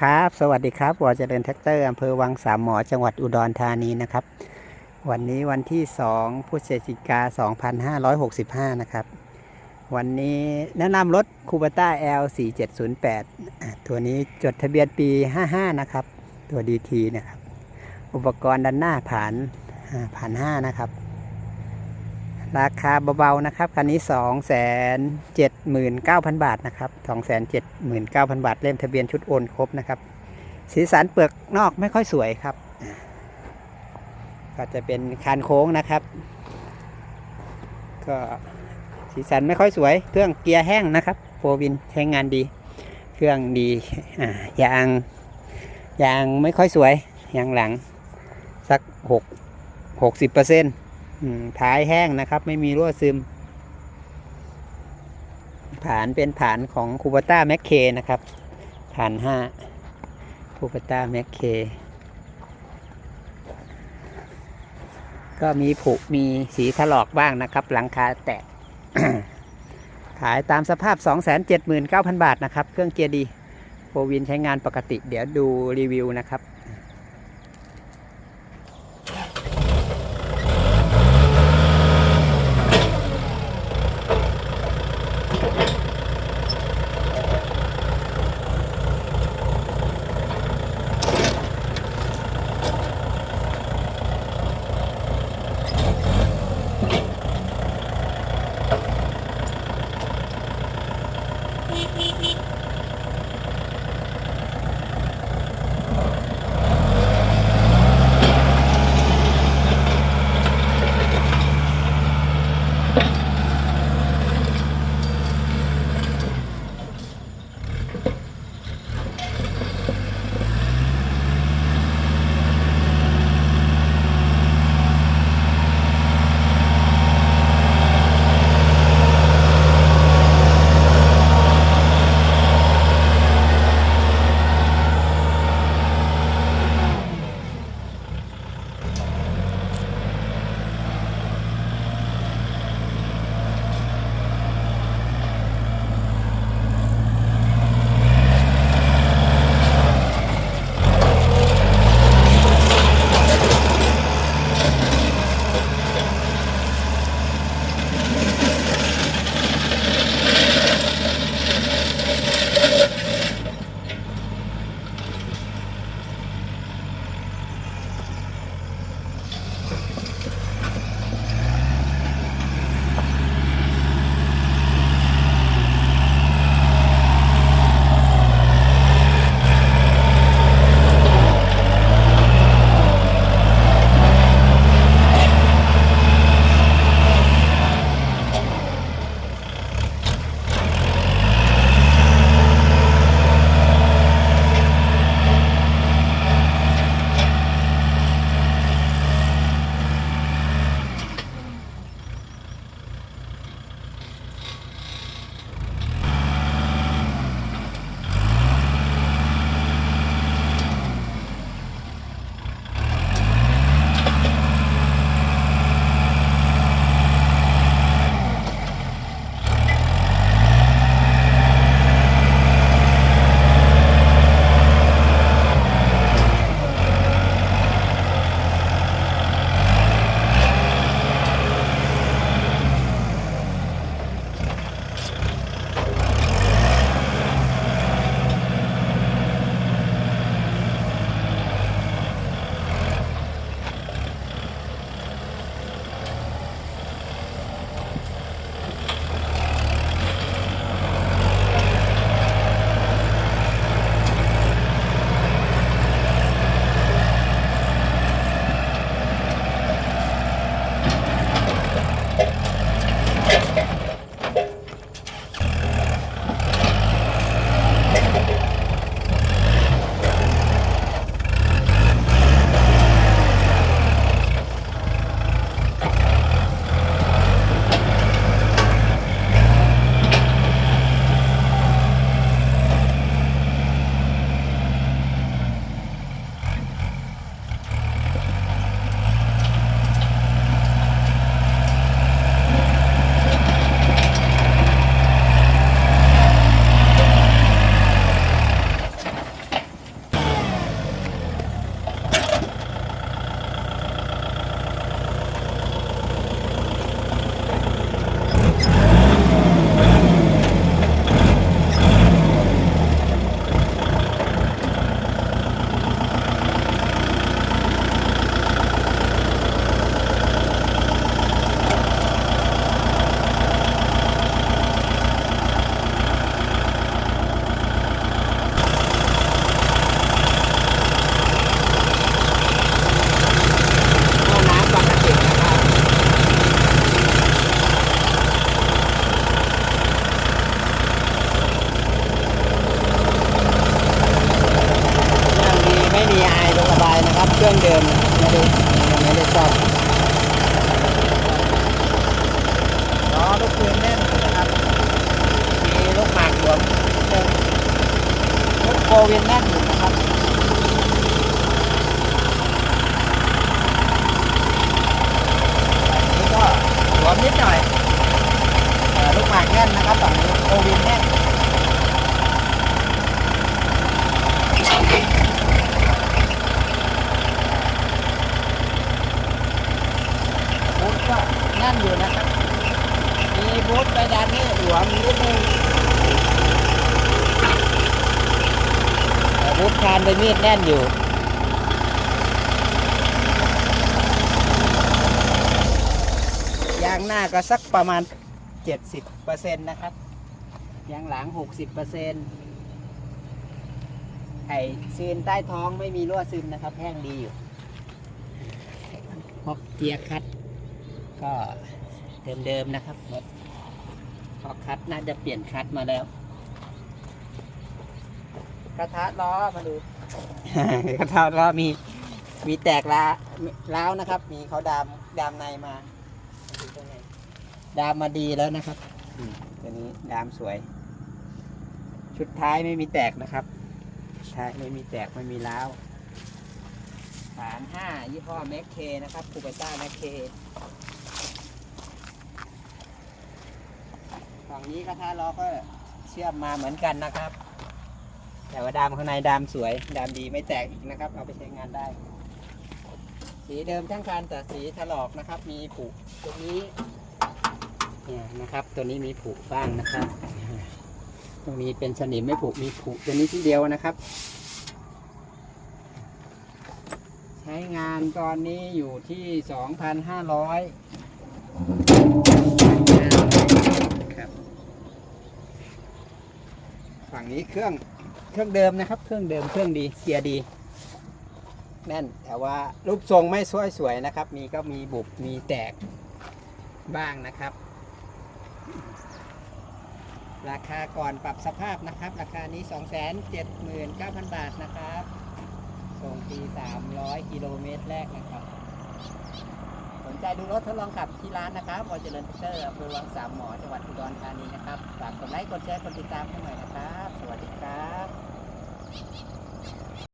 ครับ สวัสดีครับวอเจริญแท็กเตอร์อำเภอวังสามหมอจังหวัดอุดรธานีนะครับ วันนี้วันที่ 2พฤศจิกา 2565 นะครับ วันนี้แนะนำรถคูปต้า L 4708 ตัวนี้จดทะเบียนปี 55 นะครับ ตัว DT นะครับ อุปกรณ์ด้านหน้าผ่านอ่าผ่าน 5 นะครับ ราคาเบาๆนะครับคันนี้ 279,000 บาทนะครับ 279,000 บาท เล่มทะเบียนชุดโอนครบนะครับ สีสันเปลือกนอกไม่ค่อยสวยครับ ก็จะเป็นคานโค้งนะครับ ก็สีสันไม่ค่อยสวย เครื่องเกียร์แห้งนะครับโฟวินใช้งานดี เครื่องดีอ่ายางยางไม่ค่อยสวยยางหลังสักหกหกสิบเปอร์เซ็นต์ ท้ายแห้งนะครับ ไม่มีรั่วซึม ฐานเป็นฐานของคูปต้าแมคเคนะครับ ฐานห้าคูปต้าแมคเคก็มีผุมีสีถลอกบ้างนะครับ หลังคาแตก ขายตามสภาพ 279,000 บาทนะครับ เครื่องเกียร์ดีโฟวินใช้งานปกติ เดี๋ยวดูรีวิวนะครับ ลูกโควินแน่นอยู่นะครับนี้ก็หลวมนิดหน่อยลูกหมากแน่นนะครับฝั่งนี้โควินแน่นบูธก็แน่นอยู่นะครับ มีบูธไปด้านนี้หลวมนิดนึง แต่บูธคานไปมีดแน่นอยู่ ยางหน้าก็สักประมาณ 70%นะครับ ยางหลัง 60%ไอซีนใต้ท้องไม่มีรั่วซึมนะครับ แห้งดีอยู่พอกเกียร์คัด ก็เดิมๆนะครับรถพอคัดน่าจะเปลี่ยนคัดมาแล้ว กระทะล้อมาดู กระทะล้อมีมีแตกล้าล้าวนะครับ มีเขาดามดามในมาดามมาดีแล้วนะครับตัวนี้ดามสวย ชุดท้ายไม่มีแตกนะครับท้ายไม่มีแตกไม่มีล้าวฐานห้ายี่ห้อแม็กเคนะครับคูเปต้าแม็กเคฝั่งนี้กระทะล้อก็เชื่อมมาเหมือนกันนะครับ แต่ว่าดามข้างในดามสวย ดามดีไม่แตกอีกนะครับ เอาไปใช้งานได้ สีเดิมทั้งคันแต่สีถลอกนะครับ มีผุตรงนี้เนี่ยนะครับ ตัวนี้มีผุบ้างนะครับ ตรงนี้เป็นสนิมไม่ผุมีผุตัวนี้ที่เดียวนะครับ ใช้งานตอนนี้อยู่ที่2,500ครับฝั่งนี้เครื่อง เครื่องเดิมนะครับ เครื่องเดิมเครื่องดีเกียร์ดี แน่นแต่ว่ารูปทรงไม่สวยสวยๆนะครับ มีก็มีบุบมีแตกบ้างนะครับ ราคาก่อนปรับสภาพนะครับ ราคานี้ 279,000 บาทนะครับ ส่งฟรี300 กิโลเมตรแรกนะครับ สนใจดูรถทดลองขับที่ร้านนะครับวอเจริญเตอร์อำเภอวังสามหมอจังหวัดอุดรธานีนะครับ ฝากกดไลค์ กดแชร์ กดติดตามให้หน่อยนะครับ สวัสดีครับ えっ?